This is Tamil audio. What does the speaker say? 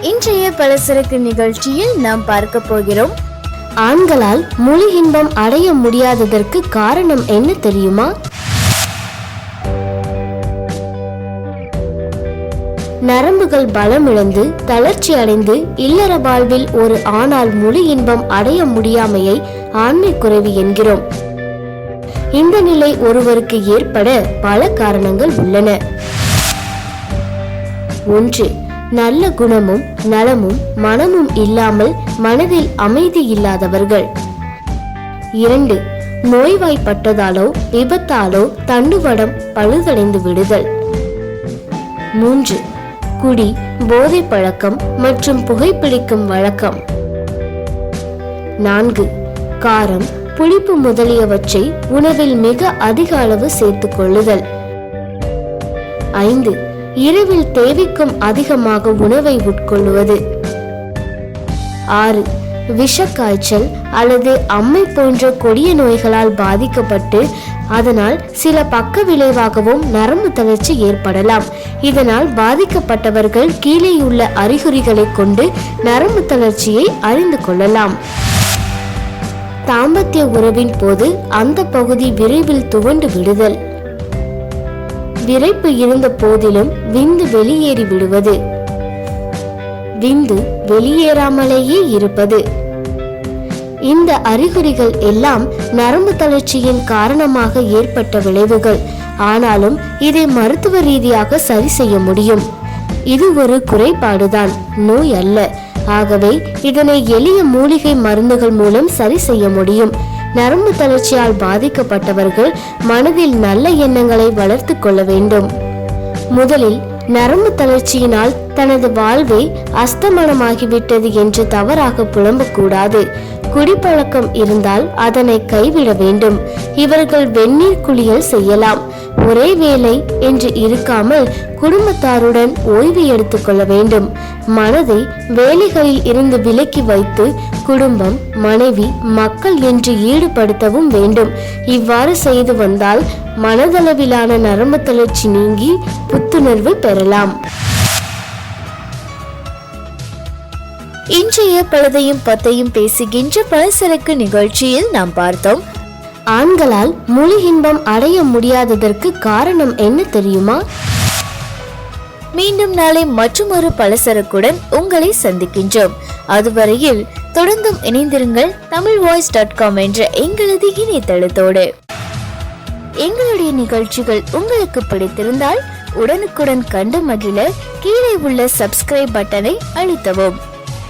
இன்றைய பலசரக்கு நிகழ்ச்சியில் நாம் பார்க்க போகிறோம். ஆண்களால் மொழி இன்பம் அடைய முடியாததற்கு காரணம் என்ன தெரியுமா? நரம்புகள் பலமிழந்து தளர்ச்சி அடைந்து இல்லற வாழ்வில் ஒரு ஆணால் மொழி இன்பம் அடைய முடியாமையை ஆண்மை குறைவு என்கிறோம். இந்த நிலை ஒருவருக்கு ஏற்பட பல காரணங்கள் உள்ளன. ஒன்று நல்ல குணமும் நலமும் மனமும் இல்லாமல் மனதில் அமைதி இல்லாதவர்கள். இரண்டு நோய்வாய்ப்பட்டதாலோ விபத்தாலோ தண்டுவடம் பழுதடைந்து விடுதல். மூன்று குடி போதை பழக்கம் மற்றும் புகைப்பிடிக்கும் வழக்கம். நான்கு காரம் புளிப்பு முதலியவற்றை உணவில் மிக அதிக அளவு சேர்த்துக் கொள்ளுதல். ஐந்து இரவில் தேவைக்கும் அதிகமாக உணவை உட்கொள்வது ஆறு விஷக்காய்ச்சல் அல்லது அம்மை போன்ற கொடிய நோய்களால் பாதிக்கப்பட்டு அதனால் சில பக்க விளைவாகவும் நரம்பு தளர்ச்சி ஏற்படலாம். இதனால் பாதிக்கப்பட்டவர்கள் கீழேயுள்ள அறிகுறிகளை கொண்டு நரம்பு தளர்ச்சியை அறிந்து கொள்ளலாம். தாம்பத்திய உறவின் போது அந்த பகுதி விரைவில் துவண்டு விடுதல். விரைப்பு இருந்த போதிலும் விந்து வெளியேறி விடுவது. விந்து வெளியேறாமலேயே இருப்பது. இந்த அறிகுறிகள் எல்லாம் நரம்பு தளர்ச்சியின் காரணமாக ஏற்பட்ட விளைவுகள். ஆனாலும் இதை மருத்துவ ரீதியாக சரி செய்ய முடியும். இது ஒரு குறைபாடுதான் நோய் அல்ல. ஆகவே இதனை எளிய மூலிகை மருந்துகள் மூலம் சரி செய்ய முடியும். நரம்பு தளர்ச்சியால் பாதிக்கப்பட்டவர்கள் மனதில் நல்ல எண்ணங்களை வளர்த்து கொள்ள வேண்டும். முதலில் நரம்பு தளர்ச்சியினால் தனது வாழ்வை அஸ்தமனமாகிவிட்டது என்று தவறாக புலம்பக்கூடாது. குடிப்பழக்கம் இருந்தால் அதனை கைவிட வேண்டும். இவர்கள் வெந்நீர் குளியல் செய்யலாம். ஒரே வேலை என்று இருக்காமல் குடும்பத்தாருடன் ஓய்வு எடுத்துக்கொள்ள வேண்டும். மனதை வேலைகளில் இருந்து விலக்கி வைத்து குடும்பம் மனைவி மக்கள் என்று ஈடுபடுத்தவும் வேண்டும். இவ்வாறு செய்து வந்தால் மனதளவிலான நரம்பு தளர்ச்சி நீங்கி புத்துணர்வு பெறலாம். இன்றைய பழுதையும் பத்தையும் பேசுகின்ற பலசரக்கு நிகழ்ச்சியில் நாம் பார்த்தோம். ஆண்களால் முழு இன்பம் அடைய முடியாததற்கு காரணம் என்ன தெரியுமா? மீண்டும் நாளை மற்றொரு பலசரக்குடன் உங்களை சந்திக்கின்றோம். அதுவரையில் தொடர்ந்தும் இணைந்திருங்கள் தமிழ் வாய்ஸ் டாட் காம் என்ற எங்களது இணையதளத்தோடு. எங்களுடைய நிகழ்ச்சிகள் உங்களுக்கு பிடித்திருந்தால் உடனுக்குடன் கண்டு மகிழ கீழே உள்ள சப்ஸ்கிரைப் பட்டனை அழுத்தவும்.